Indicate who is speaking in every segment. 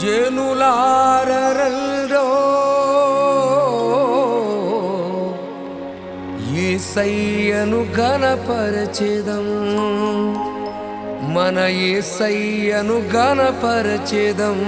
Speaker 1: జనులారరల్రో. ఏసయ్యను ఘనపరచెదం. మన ఏసయ్యను ఘనపరచెదం.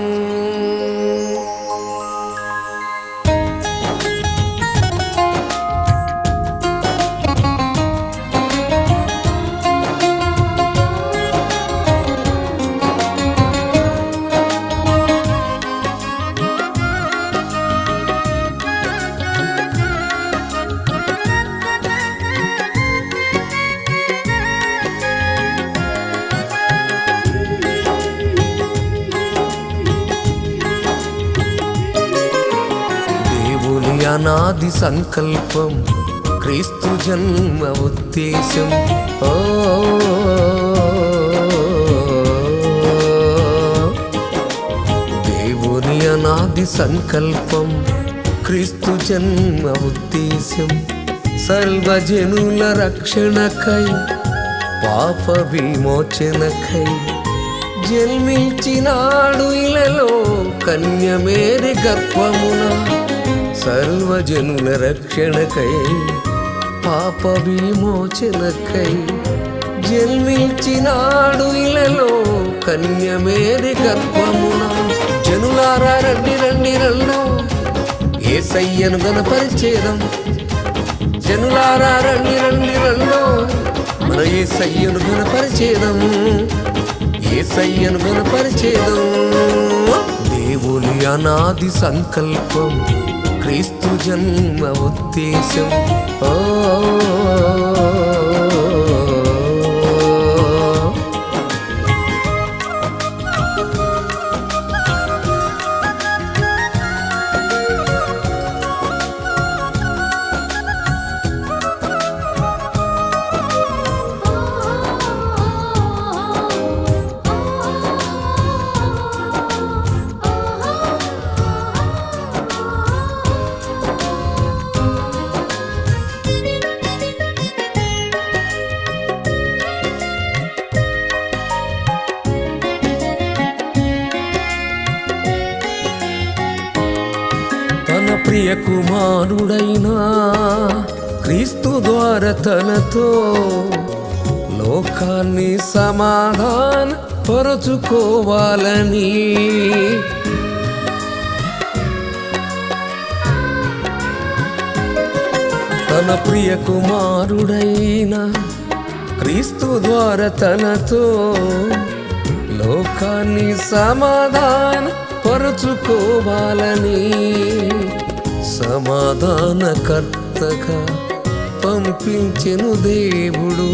Speaker 1: అనాది సంకల్పం క్రీస్తు జన్మ ఉద్దేశం. ఓ దేవుని అనాది సంకల్పం క్రీస్తు జన్మ ఉద్దేశం. సర్వజనుల రక్షణకై పాప విమోచనకై జన్మించినాడు ఇలలో కన్యమేరి గర్భమున. సర్వజనుల రక్షణకై పాప విమోచనకై జన్మించినాడు ఇలలో కన్యమేరి గర్భమున జనులారా రండి రండి రండు ఏసయ్యను గణపరిచేదం జనులారా రండి రండి రండు మన ఏసయ్యను ఏ ఏసయ్యను గణపరిచేదం దేవుని అనాది సంకల్పం క్రీస్తు జన్మ ఉద్దేశం. ఓ తన ప్రియ కుమారుడైనా క్రీస్తు ద్వారా తనతో లోకాన్ని సమాధాన పరచుకోవాలని. తన ప్రియ కుమారుడైన క్రీస్తు ద్వారా తనతో లోకాన్ని సమాధాన పరచుకోవాలని. సమాధానకర్తగా పంపించెను దేవుడు.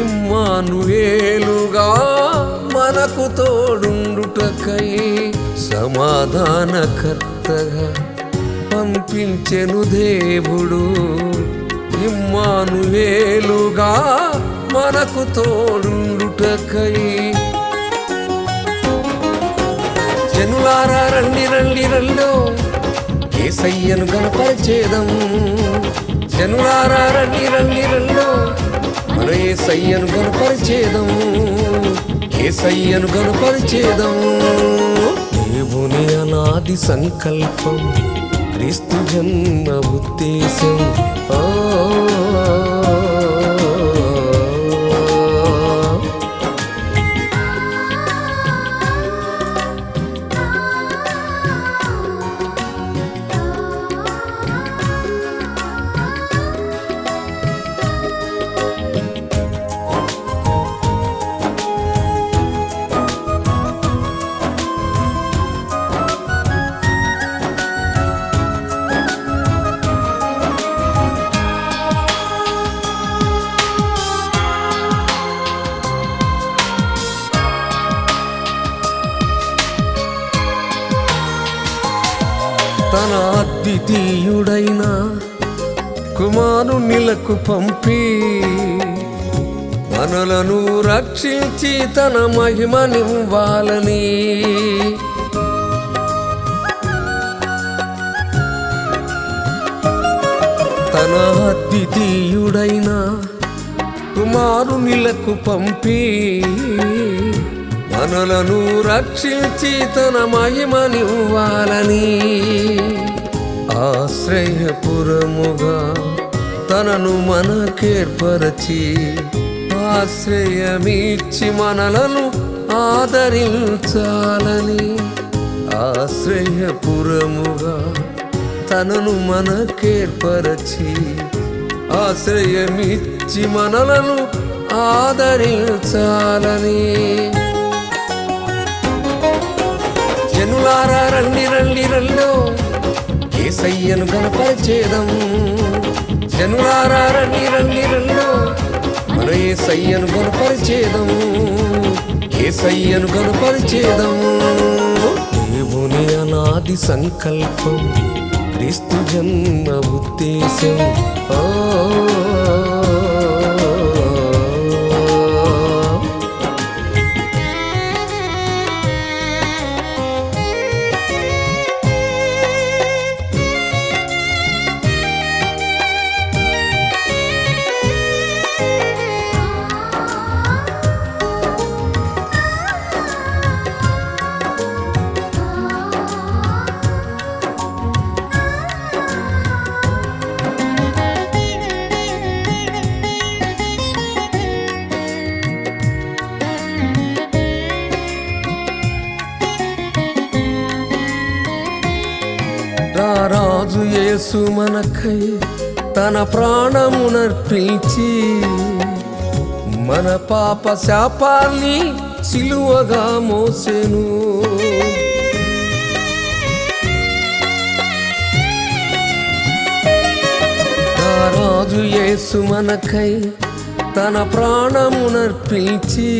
Speaker 1: ఇమ్మానుయేలుగా మనకు తోడుండుటకై సమాధానకర్తగా పంపించెను దేవుడు. ఇమ్మానుయేలుగా మనకు తోడుండుటకై జనులారా రండి రండి రండో. ఏసయ్యను గణపరిచేదం. జనులారా రండి రండి రండు మన ఏసయ్యను గణపరిచేదం. ఏసయ్యను గణపరిచేదం. దేవుని అనాది సంకల్పం క్రీస్తు జన్మ ఉద్దేశం. ఆ తన అద్వితీయుడైన కుమారునిలకు పంపి మనలను రక్షించి తన మహిమనివ్వాలని తన అద్వితీయుడైన కుమారునిలకు పంపి మనలను రక్షించి తన మహిమనివ్వాలని ఆశ్రయపురముగా తనను మనకేర్పరచి ఆశ్రయమిచ్చి మనలను ఆదరించాలని ఆశ్రయపురముగా తనను మనకేర్పరచి ఆశ్రయమిచ్చి మనలను ఆదరించాలని. జనులారా రండి రండి రండో ఏసయ్యను గణపరిచేదం. జనులారా రండి రండి. రండో మన ఏసయ్యను గణపరిచేదం. ఏసయ్యను గణపరిచేదం. దేవుని అనాది సంకల్పం క్రీస్తు జన్మ ఉద్దేశం. ఓ రాజు యేసు మనకై తన ప్రాణమునర్పించి మన పాప శాపాల్ని సిలువగా మోసెను. రాజు యేసు మనకై తన ప్రాణమునర్పించి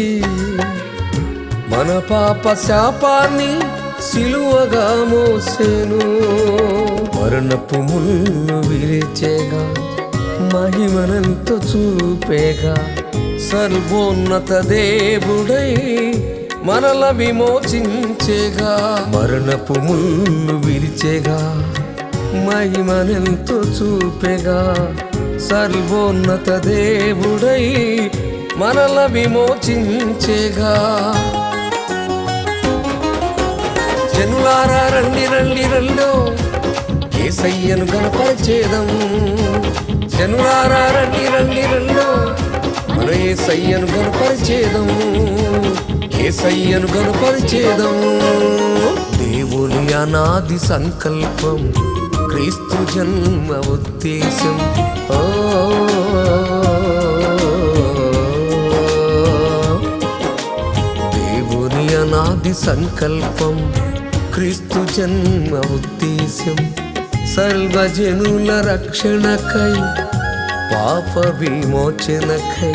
Speaker 1: మన పాప శాపాన్ని సిలువగా మోసెను. మరణపు ముళ్ళు విరిచేగా మహిమనంత చూపేగా సర్వోన్నత దేవుడై మనల విమోచించేగా. మరణపు ముళ్ళు విరిచేగా మహిమనెంతో చూపేగా సర్వోన్నత దేవుడై మనల విమోచించేగా. జనులారా రండి రండి రెండో. ఏసయ్యను గణపరిచేదం. జనులారా రండి రండి. రండో మన ఏసయ్యను గణపరిచేదం. ఏసయ్యను గణపరిచేదం. దేవుని అనాది సంకల్పం క్రీస్తు జన్మ ఉద్దేశం. ఓ. దేవుని అనాది సంకల్పం క్రీస్తు జన్మ ఉద్దేశం. సర్వజనుల రక్షణకై పాప విమోచనకై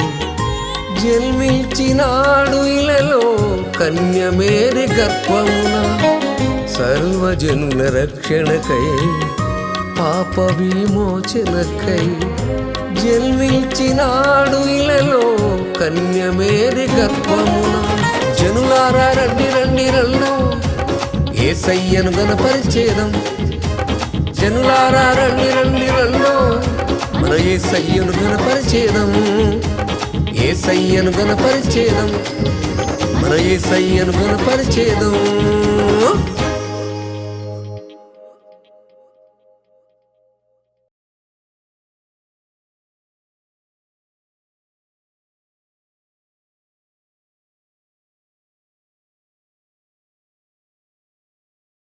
Speaker 1: జన్మించినాడు ఇలలో కన్యమేరి గర్భమున. సర్వజనుల రక్షణకై పాప విమోచనకై జన్మించినాడు ఇలలో కన్యమేరి గర్భమున. జనులారా రండి రండి రండు. ఏసయ్యను గణపరిచేదం జనులారా రండి రండి రండు. మన ఏ సయ్యను గణపరిచేదం ఏ సయ్యను గణపరిచేదం మన ఏ సయ్యను గణపరిచేదం